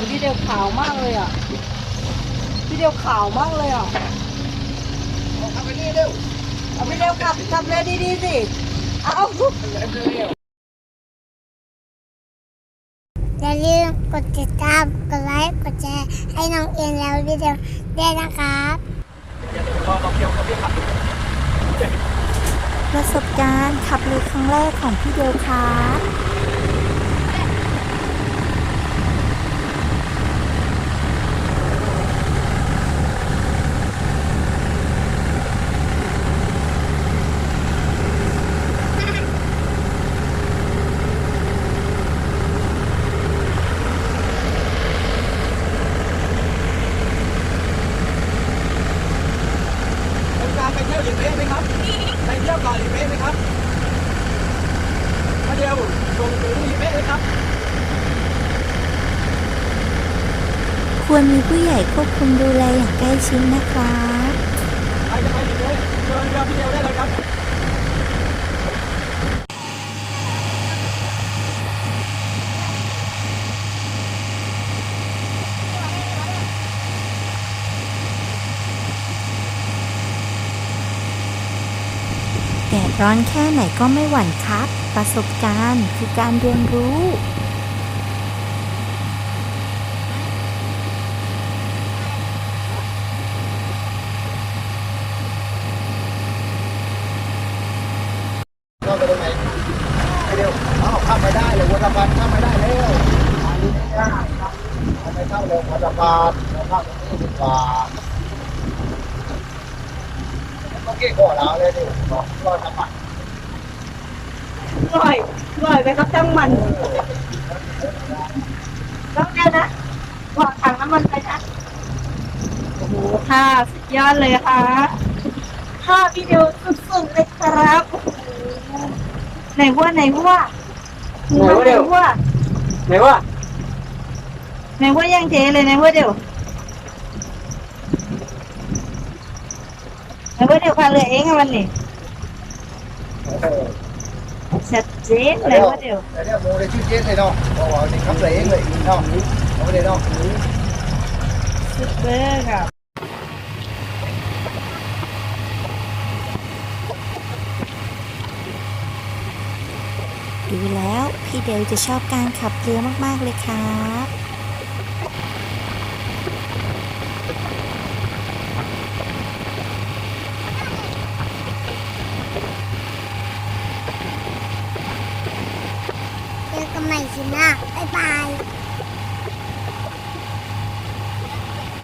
ยวขาวมากเลยอะ พี่เดียวขาวมากเลยอะทำไปนี่เร็วเอาพี่เดียวขับขับเลยดีๆสิ เอาอย่าลืมกดติดตาม กดไลค์ กดแชร์ ให้น้องเอ็นแล้ววิดีโอด้วยนะครับประสบการณ์ขับเรือครั้งแรกของพี่เดลครับ ต้องการไปเที่ยวหลีเป๊ะไหมครับ ไปเที่ยวเกาะหลีเป๊ะไหมครับมาเดียวส่งถึงหลีเป๊ะเลยครับ ควรมีผู้ใหญ่ควบคุมดูแลอย่างใกล้ชิดนะครับใครจะไปหลีเป๊ะเชิญเรือพี่เดียวได้เลยครับ แดดร้อนแค่ไหนก็ไม่หวั่นครับ ประสบการณ์คือการเรียนรู้ ก็ไปตรงไหนไปเร็วเอาข้ามไปได้เลยวัวตะพันข้ามไปได้เร็วอันนี้ไม่ยากครับทำไมเข้าเร็ววัวตะพันเราเข้าตรงนี้ดีกว่า มื่อกี้ก็เราเลยดิบอกวัวตะพันลอยลอยไปครับจังมันต้องแน่นะวางถังน้ำมันไปนะโอ้โหค่ะสุดยอดเลยค่ะค่ะพี่เดียวสุดๆเลยครับโอ้โหไหนว่าไหนว่าไหนว่าไหนวะไหนว่ายังเจเลยไหนว่าเดี๋ยว ไหนว่าเดี๋ยวพาเรือเองอะวันนี้ชัดเจนเลยว่าเดี๋ยวแต่เนี่ยโมได้ชื่อเจ๊เลยเนาะเพราะว่านี่ขับเลยเองเลยเนาะเอาไปเลยเนาะซุปเปอร์ค่ะดูแล้ว พี่เดลจะชอบการขับเรือมาก ๆ เลยครับ เจอกันใ